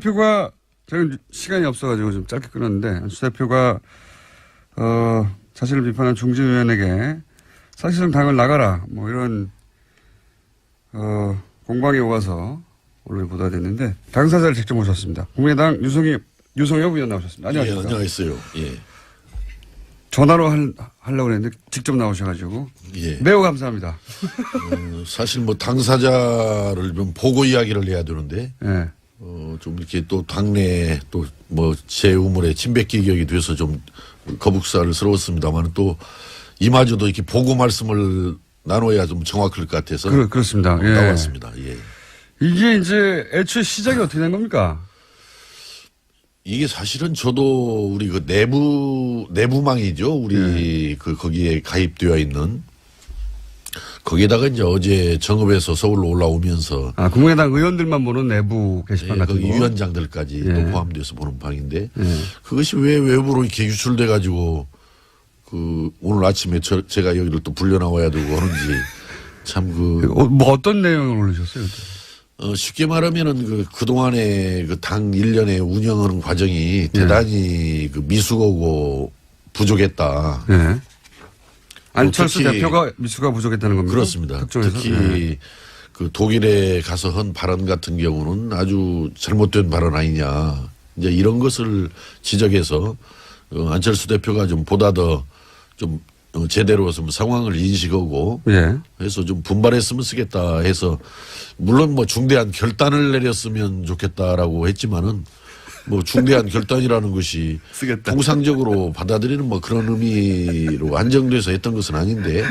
대표가 저는 시간이 없어가지고 좀 짧게 끊었는데 안수 대표가 어, 자신을 비판한 중진위원에게 사실상 당을 나가라 뭐 이런 어, 공방이 오가서 오늘 보도됐는데 당사자를 직접 모셨습니다. 국민의당 유성희 유성엽 의원 나오셨습니다. 예, 안녕하십니까? 안녕하세요. 예. 전화로 할, 하려고 했는데 직접 나오셔가지고 예. 매우 감사합니다. 어, 사실 뭐 당사자를 좀 보고 이야기를 해야 되는데, 예. 어, 좀 이렇게 또 당내 또뭐 제 우물에 침뱉기격이 돼서 좀 거북살스러웠습니다만 또 이마저도 이렇게 보고 말씀을 나눠야 좀 정확할 것 같아서 그, 그렇습니다. 예. 나왔습니다. 예. 이게 이제 애초에 시작이 어떻게 된 겁니까? 이게 사실은 저도 우리 그 내부 내부망이죠. 우리 그 거기에 가입되어 있는 거기에다가 이제 어제 정읍에서 서울로 올라오면서 아, 국민의당 의원들만 보는 내부 게시판 예, 같은 거. 위원장들까지 예. 또 포함돼서 보는 방인데 그것이 왜 외부로 이렇게 유출돼 가지고 그 오늘 아침에 저, 제가 여기를 또 불려 나와야 되고 하는지 참그 어, 뭐 어떤 내용을 올리셨어요? 어, 쉽게 말하면은 그, 그동안의 그당 일련의 운영하는 과정이 대단히 그 미숙하고 부족했다. 예. 안철수 대표가 미수가 부족했다는 겁니다. 그렇습니다. 특종에서. 특히 예. 그 독일에 가서 한 발언 같은 경우는 아주 잘못된 발언 아니냐. 이제 이런 것을 지적해서 어, 안철수 대표가 좀 보다 더좀 어, 제대로 좀 상황을 인식하고 예. 해서 좀 분발했으면 쓰겠다 해서 물론 뭐 중대한 결단을 내렸으면 좋겠다라고 했지만은 뭐 중대한 결단이라는 것이 쓰겠다. 통상적으로 받아들이는 뭐 그런 의미로 안정돼서 했던 것은 아닌데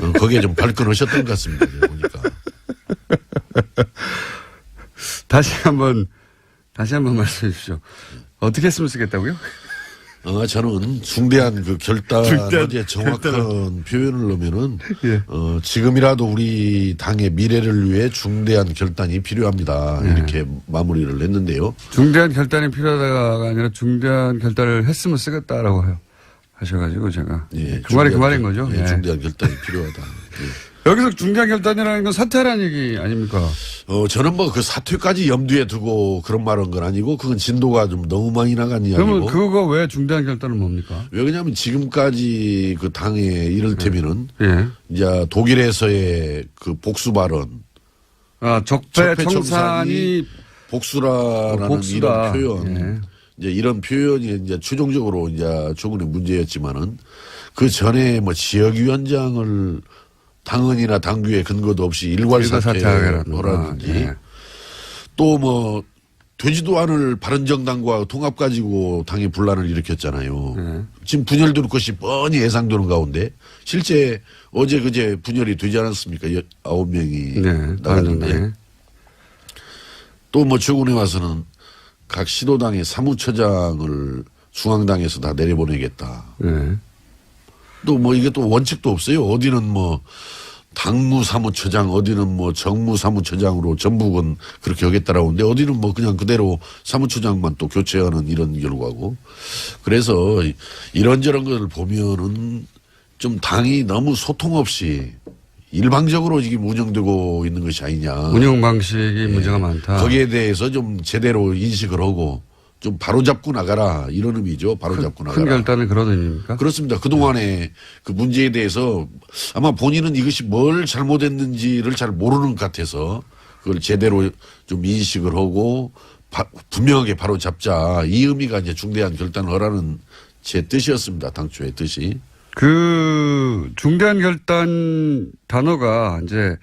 어, 거기에 좀 발끈하셨던 것 같습니다. 보니까 다시 한번 다시 한번 말씀해 주십시오. 어떻게 했으면 쓰겠다고요? 어, 저는 중대한 그 결단 중대한 어디에 정확한 표현을 넣으면은 예. 어, 지금이라도 우리 당의 미래를 위해 중대한 결단이 필요합니다. 예. 이렇게 마무리를 했는데요. 중대한 결단이 필요하다가 아니라 중대한 결단을 했으면 쓰겠다라고 하- 하셔가지고 제가 예, 그 말이 그 말인 결- 거죠. 예, 예. 중대한 결단이 필요하다. 예. 여기서 중대한 결단이라는 건 사퇴라는 얘기 아닙니까? 어, 저는 뭐 그 사퇴까지 염두에 두고 그런 말한 건 아니고 그건 진도가 좀 너무 많이 나간 그러면 이야기고. 그거 왜 중대한 결단은 뭡니까? 왜 그러냐면 지금까지 그 당에 이를테면은 예. 이제 독일에서의 그 복수 발언, 아 적폐 청산이 복수라라는 복수다. 이런 표현, 예. 이제 이런 표현이 이제 최종적으로 이제 조금의 문제였지만은 그 전에 뭐 지역위원장을 당헌이나 당규에 근거도 없이 일괄 일괄 사퇴하게라든가. 사퇴하라든지 예. 또뭐 되지도 않을 바른정당과 통합 가지고 당의 분란을 일으켰잖아요. 예. 지금 분열될 것이 뻔히 예상되는 가운데 실제 어제 그제 분열이 되지 않았습니까? 여- 아홉 명이 네, 나갔는데. 또 뭐 최근에 와서는 각 시도당의 사무처장을 중앙당에서 다 내려보내겠다. 예. 또뭐 이게 또 원칙도 없어요. 어디는 뭐 당무 사무처장, 어디는 뭐 정무 사무처장으로 전북은 그렇게 하겠다라고 하는데 어디는 뭐 그냥 그대로 사무처장만 또 교체하는 이런 결과고. 그래서 이- 이런저런 걸 보면은 좀 당이 너무 소통 없이 일방적으로 지금 운영되고 있는 것이 아니냐. 운영 방식이 문제가 많다. 예. 거기에 대해서 좀 제대로 인식을 하고 좀 바로잡고 나가라 이런 의미죠. 바로잡고 큰 나가라. 결단은 그런 의미입니까? 그렇습니다. 그동안에 그 문제에 대해서 아마 본인은 이것이 뭘 잘못했는지를 잘 모르는 것 같아서 그걸 제대로 좀 인식을 하고 바- 분명하게 바로 잡자. 이 의미가 이제 중대한 결단을 하라는 제 뜻이었습니다. 당초의 뜻이. 그 중대한 결단 단어가 이제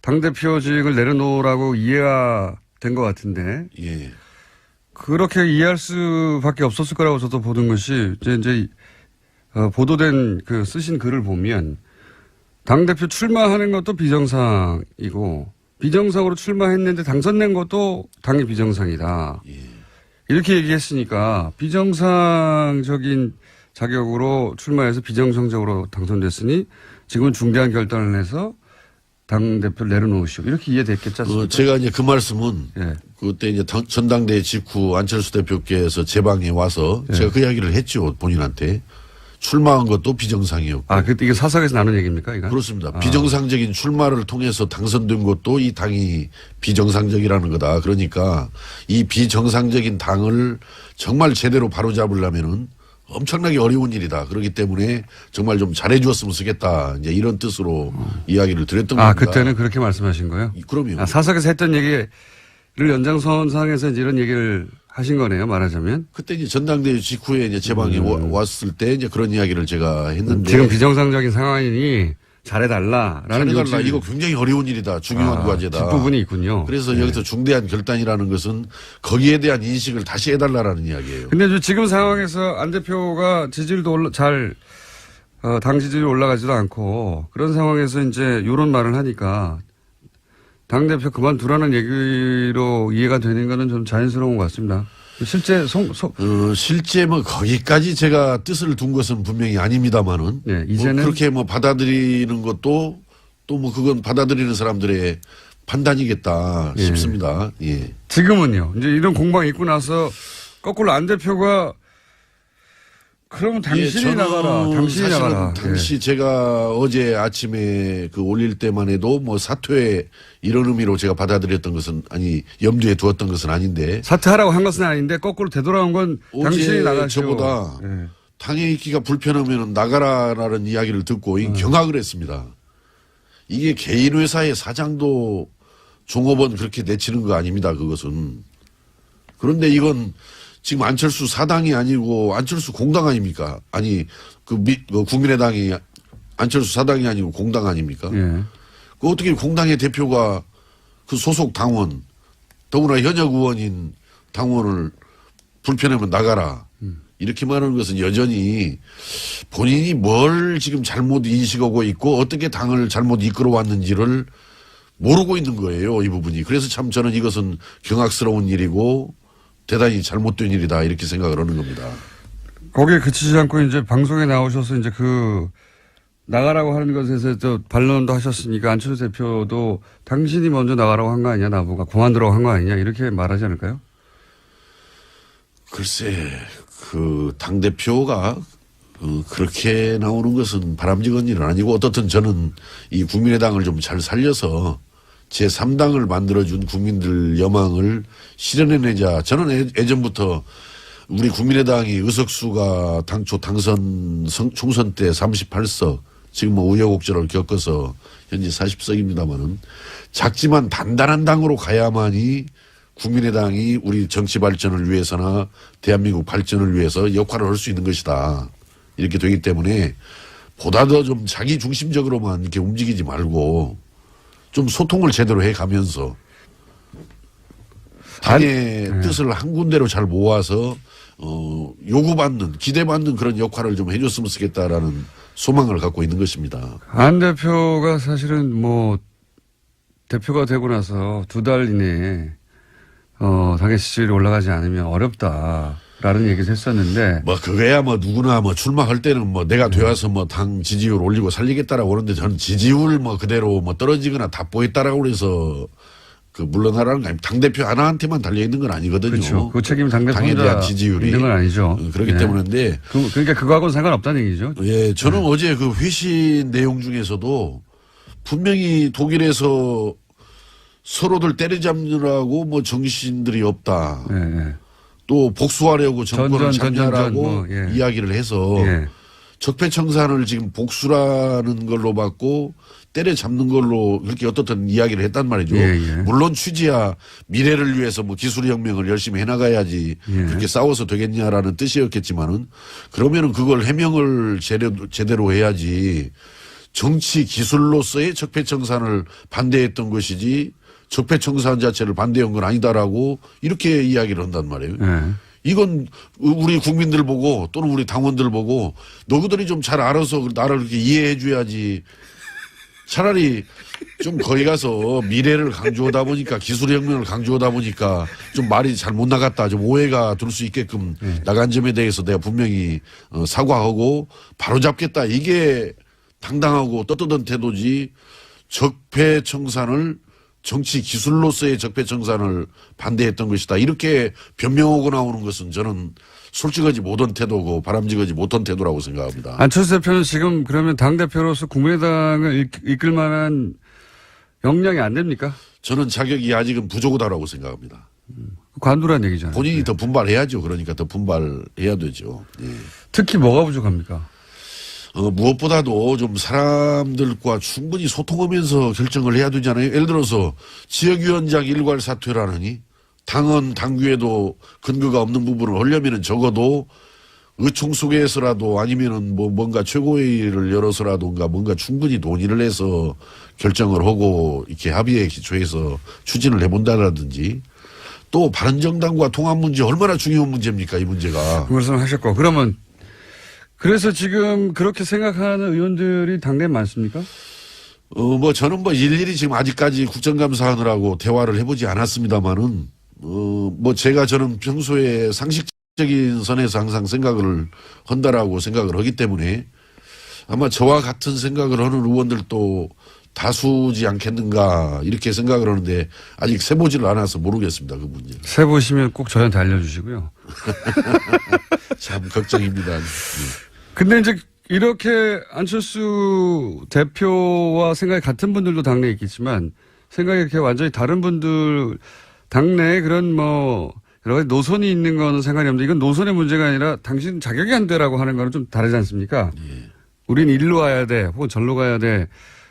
당 대표직을 내려놓으라고 이해가 된 것 같은데 예. 그렇게 이해할 수밖에 없었을 거라고 저도 보는 것이 이제 이제 어, 보도된 그 쓰신 글을 보면 당 대표 출마하는 것도 비정상이고 비정상으로 출마했는데 당선된 것도 당의 비정상이다. 이렇게 얘기했으니까 비정상적인 자격으로 출마해서 비정상적으로 당선됐으니 지금은 중대한 결단을 해서 당 대표를 내려놓으시오. 이렇게 이해됐겠지 않습니까? 어, 제가 이제 그 말씀은 예. 그때 이제 당- 전당대회 직후 안철수 대표께서 제 방에 와서 제가 그 이야기를 했죠 본인한테 출마한 것도 비정상이었고 아, 그 이게 사석에서 나눈 얘기입니까? 이거? 그렇습니다. 비정상적인 출마를 통해서 당선된 것도 이 당이 비정상적이라는 거다. 그러니까 이 비정상적인 당을 정말 제대로 바로잡으려면은 엄청나게 어려운 일이다. 그렇기 때문에 정말 좀 잘해 주었으면 쓰겠다. 이제 이런 뜻으로 이야기를 드렸던 아, 겁니다. 그때는 그렇게 말씀하신 거예요? 이- 그럼요. 아, 사석에서 했던 얘기를 연장선상에서 이런 얘기를 하신 거네요, 말하자면. 그때 이제 전당대회 직후에 이제 제 방에 와- 왔을 때 이제 그런 이야기를 제가 했는데 음. 지금 비정상적인 상황이니 잘해달라라는 잘해달라. 이거 굉장히 어려운 일이다. 중요한 아, 과제다. 뒷부분이 있군요. 그래서 네. 여기서 중대한 결단이라는 것은 거기에 대한 인식을 다시 해달라라는 이야기예요. 근데 지금 상황에서 안 대표가 지지율도 올라, 잘, 어, 당 지지율이 올라가지도 않고 그런 상황에서 이제 이런 말을 하니까 당대표 그만두라는 얘기로 이해가 되는 거는 좀 자연스러운 것 같습니다. 실제 송, 송, 어, 실제 뭐 거기까지 제가 뜻을 둔 것은 분명히 아닙니다만은 네, 뭐 이제는 그렇게 뭐 받아들이는 것도 또 뭐 그건 받아들이는 사람들의 판단이겠다 예. 싶습니다. 예. 지금은요. 이제 이런 공방이 있고 나서 거꾸로 안 대표가 그러면 당신이 예, 나가라. 당신이 나가라. 당시 제가 어제 아침에 그 올릴 때만 해도 뭐 사퇴 이런 의미로 제가 받아들였던 것은 아니 염두에 두었던 것은 아닌데 예. 사퇴하라고 한 것은 아닌데 거꾸로 되돌아온 건 당신이 나가시오. 저보다 예. 당에 있기가 불편하면 나가라라는 이야기를 듣고 이 경악을 했습니다. 이게 개인 회사의 사장도 종업원 그렇게 내치는 거 아닙니다. 그것은. 그런데 이건 지금 안철수 사당이 아니고 안철수 공당 아닙니까? 아니 그, 미, 그 국민의당이 안철수 사당이 아니고 공당 아닙니까? 예. 그 어떻게 공당의 대표가 그 소속 당원 더구나 현역 의원인 당원을 불편하면 나가라 이렇게 말하는 것은 여전히 본인이 뭘 지금 잘못 인식하고 있고 어떻게 당을 잘못 이끌어 왔는지를 모르고 있는 거예요 이 부분이 그래서 참 저는 이것은 경악스러운 일이고 대단히 잘못된 일이다 이렇게 생각을 하는 겁니다. 거기에 그치지 않고 이제 방송에 나오셔서 이제 그 나가라고 하는 것에서 저 반론도 하셨으니까 안철수 대표도 당신이 먼저 나가라고 한 거 아니냐 나보고 그만두라고 한거 아니냐 이렇게 말하지 않을까요? 글쎄, 그, 당 대표가 어, 그렇게 나오는 것은 바람직한 일은 아니고 어떻든 저는 이 국민의당을 좀 잘 살려서 제 3당을 만들어준 국민들 여망을 실현해내자. 저는 애, 예전부터 우리 국민의당이 의석수가 당초 당선 성- 총선 때 38석 지금 뭐 우여곡절을 겪어서 현재 40석입니다만은 작지만 단단한 당으로 가야만이 국민의당이 우리 정치 발전을 위해서나 대한민국 발전을 위해서 역할을 할 수 있는 것이다. 이렇게 되기 때문에 보다 더 좀 자기 중심적으로만 이렇게 움직이지 말고 좀 소통을 제대로 해 가면서 당의 뜻을 한 군데로 잘 모아서 어, 요구받는, 기대받는 그런 역할을 좀 해줬으면 쓰겠다라는 소망을 갖고 있는 것입니다. 안 대표가 사실은 뭐 대표가 되고 나서 두 달 이내에 어 당의 지지율이 올라가지 않으면 어렵다 라는 얘기를 했었는데 뭐 그거야 뭐 누구나 뭐 출마할 때는 뭐 내가 되어서 뭐 당 지지율 올리고 살리겠다라고 그러는데 저는 지지율 뭐 그대로 뭐 떨어지거나 답보했다라고 그래서 그 물러나라는 거 아닙니다. 당대표 하나한테만 달려 있는 건 아니거든요. 그렇죠. 그 책임 당 대표 당에 혼자 대한 지지율이. 있는 건 아니죠. 어, 그렇기 네. 때문인데 그, 그러니까 그거하고는 상관없다는 얘기죠. 예, 저는 네. 어제 그 회신 내용 중에서도 분명히 독일에서 서로들 때려잡느라고 뭐 정신들이 없다. 예, 예. 또 복수하려고 정권을 잡냐라고 뭐, 예. 이야기를 해서 예. 적폐청산을 지금 복수라는 걸로 받고 때려잡는 걸로 그렇게 어떻든 이야기를 했단 말이죠. 예, 예. 물론 취지야 미래를 위해서 뭐 기술혁명을 열심히 해나가야지 예. 그렇게 싸워서 되겠냐라는 뜻이었겠지만은 그러면은 그걸 해명을 제대로, 제대로 해야지 정치 기술로서의 적폐청산을 반대했던 것이지 적폐청산 자체를 반대한 건 아니다라고 이렇게 이야기를 한단 말이에요. 예. 이건 우리 국민들 보고 또는 우리 당원들 보고 너희들이 좀 잘 알아서 나를 그렇게 이해해 줘야지. 차라리 좀 거기 가서 미래를 강조하다 보니까 기술혁명을 강조하다 보니까 좀 말이 잘 못 나갔다. 좀 오해가 들 수 있게끔 나간 점에 대해서 내가 분명히 어, 사과하고 바로 잡겠다. 이게 당당하고 떳떳한 태도지 적폐청산을 정치 기술로서의 적폐청산을 반대했던 것이다. 이렇게 변명하고 나오는 것은 저는 솔직하지 못한 태도고 바람직하지 못한 태도라고 생각합니다. 안철수 대표는 지금 그러면 당대표로서 국민의당을 이- 이끌 만한 역량이 안 됩니까? 저는 자격이 아직은 부족하다고 생각합니다. 관두란 얘기잖아요. 본인이 더 분발해야죠. 그러니까 더 분발해야 되죠. 예. 특히 뭐가 부족합니까? 어, 무엇보다도 좀 사람들과 충분히 소통하면서 결정을 해야 되잖아요. 예를 들어서 지역위원장 일괄 사퇴라느니 당헌 당규에도 근거가 없는 부분을 하려면은 적어도 의총 속에서라도 아니면은 뭐 뭔가 최고회의를 열어서라도가 뭔가 충분히 논의를 해서 결정을 하고 이렇게 합의에 기초해서 추진을 해본다라든지 또 바른정당과 통합 문제 얼마나 중요한 문제입니까 이 문제가 그 말씀 하셨고 그러면 그래서 지금 그렇게 생각하는 의원들이 당내에 많습니까? 어, 뭐 저는 뭐 일일이 지금 아직까지 국정감사 하느라고 대화를 해보지 않았습니다만은 어, 뭐 제가 저는 평소에 상식적인 선에서 항상 생각을 한다라고 생각을 하기 때문에 아마 저와 같은 생각을 하는 의원들도 다수지 않겠는가 이렇게 생각을 하는데 아직 세보지를 않아서 모르겠습니다 그 문제 세 보시면 꼭 저한테 알려주시고요. 참 걱정입니다. 예. 근데 이제 이렇게 안철수 대표와 생각이 같은 분들도 당내에 있겠지만 생각이 이렇게 완전히 다른 분들 당내에 그런 뭐 여러 가지 노선이 있는 거는 상관이 없는데 이건 노선의 문제가 아니라 당신 자격이 안 되라고 하는 거는 좀 다르지 않습니까? 우린 일로 와야 돼 혹은 절로 가야 돼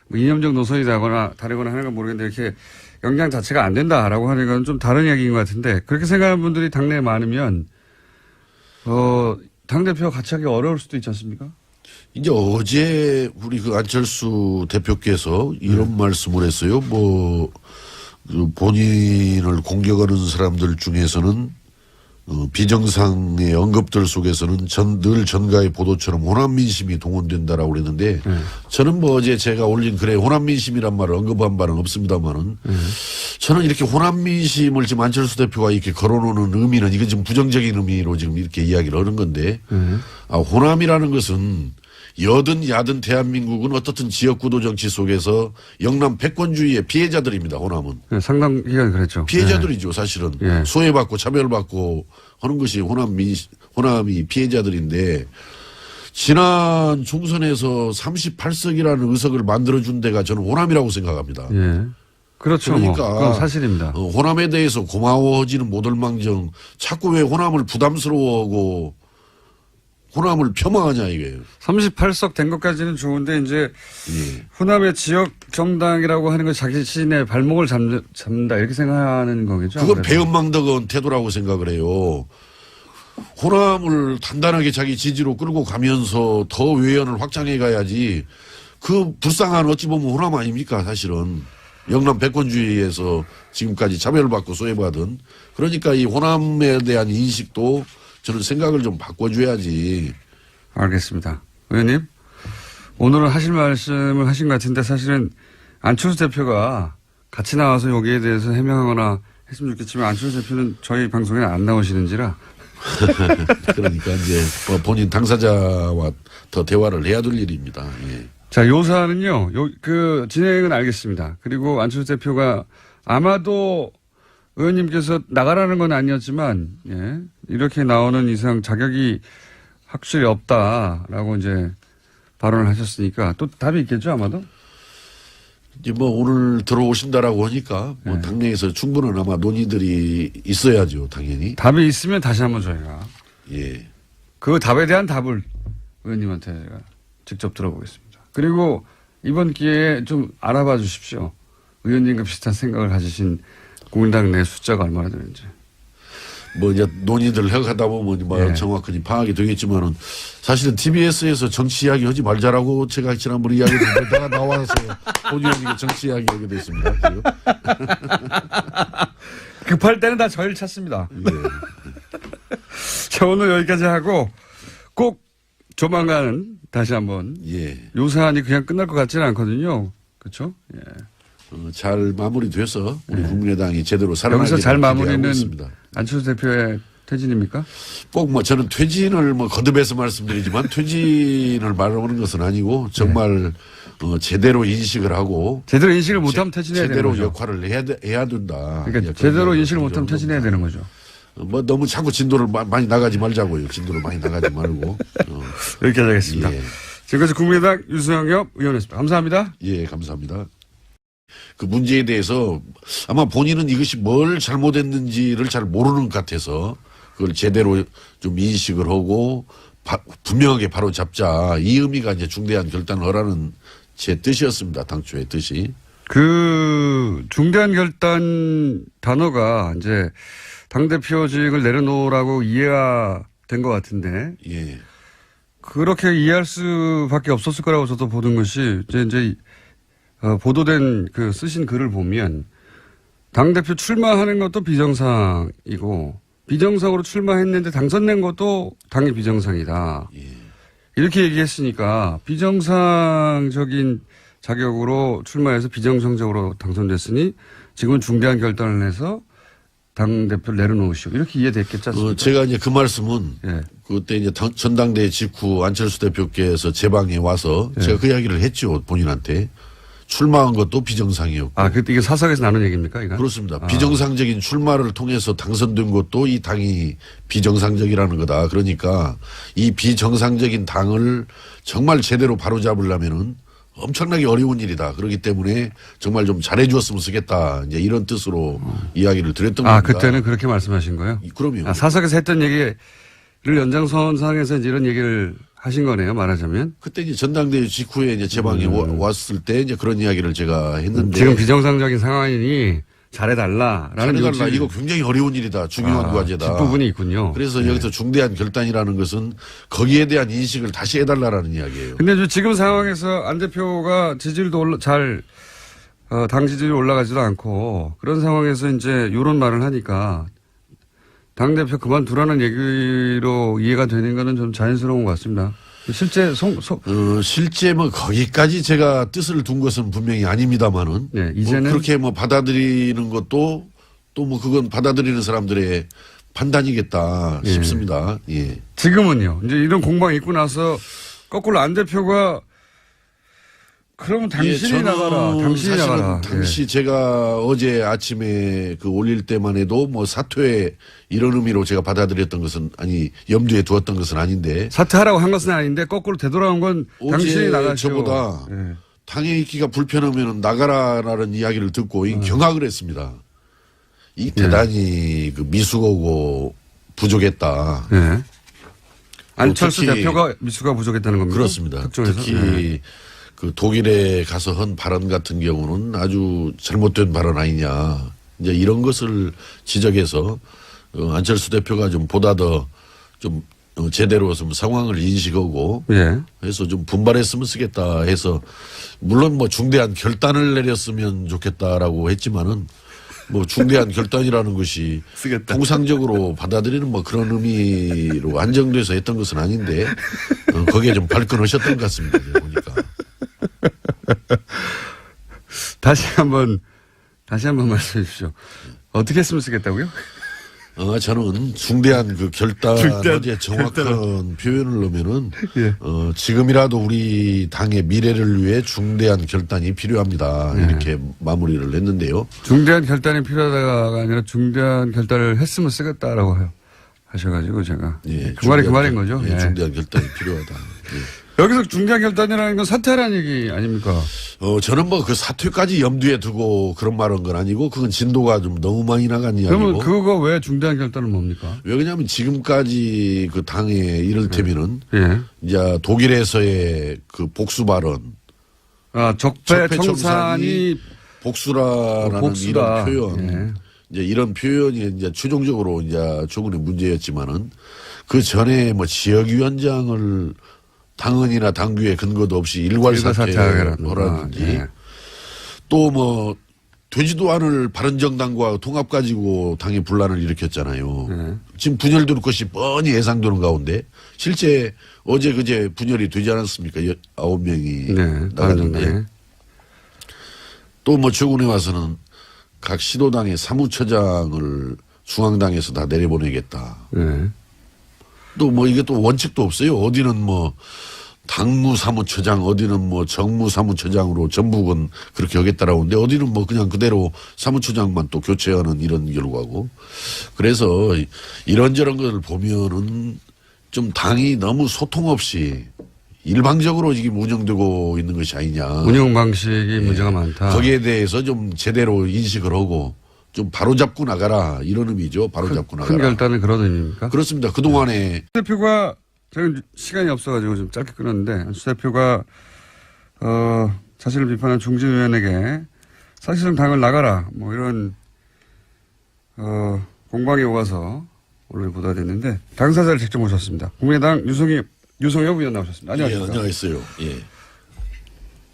뭐 이념적 노선이 다거나 다르거나 하는 건 모르겠는데 이렇게 역량 자체가 안 된다라고 하는 건 좀 다른 이야기인 것 같은데 그렇게 생각하는 분들이 당내에 많으면 어 당대표와 같이 하기 어려울 수도 있지 않습니까? 이제 어제 우리 그 안철수 대표께서 이런 말씀을 했어요. 뭐, 그 본인을 공격하는 사람들 중에서는 어, 비정상의 언급들 속에서는 전, 늘 전가의 보도처럼 호남 민심이 동원된다라고 그랬는데 저는 뭐 어제 제가 올린 글에 호남 민심이란 말을 언급한 바는 없습니다만은 저는 이렇게 호남 민심을 지금 안철수 대표가 이렇게 걸어놓는 의미는 이건 지금 부정적인 의미로 지금 이렇게 이야기를 하는 건데 아, 호남이라는 것은 여든 야든 대한민국은 어떻든 지역구도 정치 속에서 영남 패권주의의 피해자들입니다. 호남은 네, 상당 기간 그랬죠. 피해자들이죠. 사실은 예. 소외받고 차별받고 하는 것이 호남 민 호남이 피해자들인데 지난 총선에서 38석이라는 의석을 만들어준 데가 저는 호남이라고 생각합니다. 네. 예. 그렇죠. 뭐. 그러니까 그건 사실입니다. 어, 호남에 대해서 고마워하지는 못할 망정 자꾸 왜 호남을 부담스러워하고 호남을 폄하하냐 이게. 38석 된 것까지는 좋은데 이제 예. 호남의 지역 정당이라고 하는 건 자기 자신의 발목을 잡, 잡는다 이렇게 생각하는 거겠죠. 그건. 배은망덕한 태도라고 생각을 해요. 호남을 단단하게 자기 지지로 끌고 가면서 더 외연을 확장해 가야지 그 불쌍한 어찌 보면 호남 아닙니까 사실은 영남 백권주의에서 지금까지 차별받고 소외받은 그러니까 이 호남에 대한 인식도 저는 생각을 좀 바꿔줘야지 알겠습니다. 의원님 오늘은 하실 말씀을 하신 것 같은데 사실은 안철수 대표가 같이 나와서 여기에 대해서 해명하거나 했으면 좋겠지만 안철수 대표는 저희 방송에 안 나오시는지라 그러니까 이제 뭐 본인 당사자와 더 대화를 해야 될 일입니다. 예. 자, 요 사안은요, 요, 그, 진행은 알겠습니다. 그리고 안철수 대표가 아마도 의원님께서 나가라는 건 아니었지만, 예, 이렇게 나오는 이상 자격이 확실히 없다라고 이제 발언을 하셨으니까 또 답이 있겠죠, 아마도? 이제 뭐 오늘 들어오신다라고 하니까 네. 뭐 당내에서 충분한 아마 논의들이 있어야죠, 당연히. 답이 있으면 다시 한번 저희가 예. 그 답에 대한 답을 의원님한테 제가 직접 들어보겠습니다. 그리고 이번 기회에 좀 알아봐 주십시오. 의원님과 비슷한 생각을 가지신 국민당 내 숫자가 얼마나 되는지. 뭐 이제 논의들 해가다 보면 뭐 예. 정확하게 파악이 되겠지만은 사실은 TBS에서 정치 이야기 하지 말자라고 제가 지난번에 이야기 듣다가 나와서 본의원님께 정치 이야기 하게 됐습니다. 급할 때는 다 저희를 찾습니다. 예. 자, 오늘 여기까지 하고 꼭 조만간 다시 한번 예. 요 사안이 그냥 끝날 것 같지는 않거든요. 그렇죠? 예. 어, 잘 마무리돼서 우리 국민의당이 제대로 살아나기 여기서 잘 마무리는 있습니다. 안철수 대표의 퇴진입니까? 꼭 뭐 저는 퇴진을 뭐 거듭해서 말씀드리지만 퇴진을 말하는 것은 아니고 정말 어, 제대로 인식을 하고 제대로 인식을 못하면 퇴진해야 되는 제대로 거죠. 역할을 해야, 돼- 해야 된다. 그러니까 예, 제대로 인식을 못하면 퇴진해야. 되는 거죠. 어, 뭐 너무 자꾸 진도를 마- 많이 나가지 말자고요. 진도를 많이 나가지 말고. 어, 여기까지 하겠습니다. 예. 지금까지 국민의당 유승엽 의원이었습니다. 감사합니다. 예, 감사합니다. 그 문제에 대해서 아마 본인은 이것이 뭘 잘못했는지를 잘 모르는 것 같아서 그걸 제대로 좀 인식을 하고 바- 분명하게 바로 잡자 이 의미가 이제 중대한 결단을 하라는 제 뜻이었습니다. 당초의 뜻이. 그 중대한 결단 단어가 이제 당 대표직을 내려놓으라고 이해가 된 것 같은데 예. 그렇게 이해할 수밖에 없었을 거라고 저도 보는 것이 이제 이제 어, 보도된 그 쓰신 글을 보면 당 대표 출마하는 것도 비정상이고 비정상으로 출마했는데 당선된 것도 당의 비정상이다. 이렇게 얘기했으니까 비정상적인 자격으로 출마해서 비정상적으로 당선됐으니 지금은 중대한 결단을 해서 당 대표를 내려놓으시오. 이렇게 않습니까? 어, 제가 이제 그 말씀은 예. 그때 이제 당- 전당대회 직후 안철수 대표께서 제 방에 와서 제가 그 이야기를 했죠. 본인한테. 출마한 것도 비정상이었고. 아, 그때 이게 사석에서 나눈 얘기입니까? 이거? 그렇습니다. 비정상적인 출마를 통해서 당선된 것도 이 당이 비정상적이라는 거다. 그러니까 이 비정상적인 당을 정말 제대로 바로잡으려면은 엄청나게 어려운 일이다. 그렇기 때문에 정말 좀 잘해 주었으면 쓰겠다. 이제 이런 뜻으로 이야기를 드렸던 아, 겁니다. 그때는 그렇게 말씀하신 거예요? 이- 그럼요. 아, 사석에서 했던 얘기를 연장선상에서 이런 얘기를 하신 거네요, 말하자면. 그때 이제 전당대회 직후에 이제 제 방에 와- 왔을 때 이제 그런 이야기를 제가 했는데 음. 지금 비정상적인 상황이니 잘해달라라는 잘해달라. 이거 굉장히 어려운 일이다. 중요한 아, 과제다. 뒷부분이 있군요. 그래서 여기서 중대한 결단이라는 것은 거기에 대한 인식을 다시 해달라라는 이야기예요. 근데 지금 상황에서 안 대표가 지지율도 올라, 잘, 어, 당 지지율이 올라가지도 않고 그런 상황에서 이제 이런 말을 하니까 당대표 그만두라는 얘기로 이해가 되는 거는 좀 자연스러운 것 같습니다. 실제 송, 송, 어, 실제 뭐 거기까지 제가 뜻을 둔 것은 분명히 아닙니다만은 네, 뭐 이제는 그렇게 뭐 받아들이는 것도 또 뭐 그건 받아들이는 사람들의 판단이겠다 예. 싶습니다. 예. 지금은요. 이제 이런 공방이 있고 나서 거꾸로 안 대표가 그러면 당신이 예, 나가라. 당신이 사실은 나가라. 당시 제가 어제 아침에 그 올릴 때만 해도 뭐 사퇴 이런 의미로 제가 받아들였던 것은 아니 염두에 두었던 것은 아닌데 예. 사퇴하라고 한 것은 아닌데 거꾸로 되돌아온 건 당신이 나가시오. 저보다 예. 당에 있기가 불편하면 나가라라는 이야기를 듣고 어. 이 경악을 했습니다. 예. 이 대단히 그 미숙하고 부족했다. 예. 안철수 특히 대표가 미수가 부족했다는 겁니다. 그렇습니다. 특히 예. 그 독일에 가서 한 발언 같은 경우는 아주 잘못된 발언 아니냐. 이제 이런 것을 지적해서 어, 안철수 대표가 좀 보다 더좀 어, 제대로 좀 상황을 인식하고 예. 해서 좀 분발했으면 쓰겠다 해서 물론 뭐 중대한 결단을 내렸으면 좋겠다라고 했지만은 뭐 중대한 결단이라는 것이 쓰겠다. 통상적으로 받아들이는 뭐 그런 의미로 안정돼서 했던 것은 아닌데 어, 거기에 좀 발끈하셨던 것 같습니다. 보니까 다시 한번 다시 한번 말씀해 주십시오. 어떻게 했으면 쓰겠다고요? 어, 저는 중대한 그 결단, 어디에 정확한 표현을 넣으면은, 예. 어, 지금이라도 우리 당의 미래를 위해 중대한 결단이 필요합니다. 예. 이렇게 마무리를 했는데요. 중대한 결단이 필요하다가 아니라 중대한 결단을 했으면 쓰겠다라고 하- 하셔가지고 제가 예, 그 말이 그 말인 결- 거죠. 예, 예. 중대한 결단이 필요하다. 예. 여기서 중대한 결단이라는 건 사퇴라는 얘기 아닙니까? 어, 저는 뭐 그 사퇴까지 염두에 두고 그런 말한 건 아니고 그건 진도가 좀 너무 많이 나간 그러면 이야기고. 그거 왜 중대한 결단은 뭡니까? 왜 그러냐면 지금까지 그 당에 이를테면은 예. 이제 독일에서의 그 복수 발언, 아 적폐 적폐 청산이 복수라라는 어, 복수다. 이런 표현, 예. 이제 이런 표현이 이제 최종적으로 이제 조금의 문제였지만은 그 전에 뭐 지역위원장을 당헌이나 당규에 근거도 없이 일괄 거구나. 예. 또뭐 되지도 않을 바른정당과 통합 가지고 당의 분란을 일으켰잖아요. 네. 지금 분열될 것이 뻔히 예상되는 가운데 실제 어제 그제 분열이 되지 않았습니까? 여- 아홉 명이 네. 나갔는데 바른정당에. 또뭐 최근에 와서는 각 시도당의 사무처장을 중앙당에서 다 내려보내겠다. 예. 또뭐 이게 또 원칙도 없어요. 어디는 뭐 당무사무처장, 어디는 뭐 정무사무처장으로 전북은 그렇게 하겠다라고 하는데 어디는 뭐 그냥 그대로 사무처장만 또 교체하는 이런 결과고. 그래서 이런저런 걸 보면은 좀 당이 너무 소통 없이 일방적으로 지금 운영되고 있는 것이 아니냐. 운영 방식이 문제가 많다. 예. 거기에 대해서 좀 제대로 인식을 하고 좀 바로잡고 나가라 이런 의미죠. 바로잡고 큰 나가라. 결단은 그런 의미입니까? 그렇습니다. 그동안에 수 대표가 제가 시간이 없어가지고 좀 짧게 끊었는데 수 대표가 어, 자신을 비판한 중진위원에게 사실상 당을 나가라 뭐 이런 어, 공방이 오가서 오늘 보도됐는데 당사자를 직접 모셨습니다. 국민의당 유성희 유성엽 의원 나오셨습니다. 예, 안녕하십니까? 안녕하세요. 예.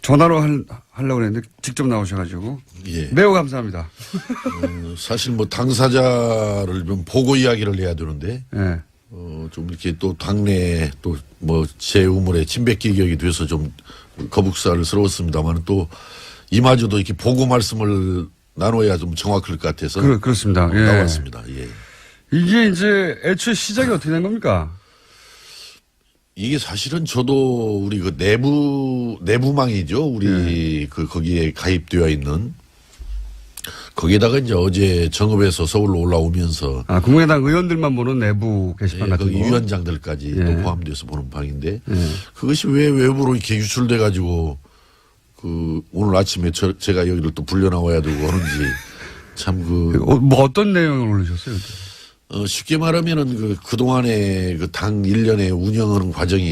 전화로 할, 하려고 했는데 직접 나오셔가지고 예. 매우 감사합니다. 어, 사실 뭐 당사자를 좀 보고 이야기를 해야 되는데 예. 어, 좀 이렇게 또 당내 또 뭐 제 우물에 침뱉기격이 돼서 좀 거북살스러웠습니다만 또 이마저도 이렇게 보고 말씀을 나눠야 좀 정확할 것 같아서 그, 그렇습니다. 예. 나왔습니다. 예. 이게 이제 애초에 시작이 어떻게 된 겁니까? 이게 사실은 저도 우리 그 내부 내부망이죠. 우리 네. 그 거기에 가입되어 있는 거기에다가 이제 어제 정읍에서 서울로 올라오면서 아, 국민의당 의원들만 보는 내부 게시판 예, 같은 거. 위원장들까지 예. 또 포함돼서 보는 방인데 예. 그것이 왜 외부로 이렇게 유출돼 가지고 그 오늘 아침에 저, 제가 여기를 또 불려 나와야 되고 하는지 참그 어, 뭐 어떤 내용을 올리셨어요? 그때? 어, 쉽게 말하면은 그 그동안에 그당 일련의 운영하는 과정이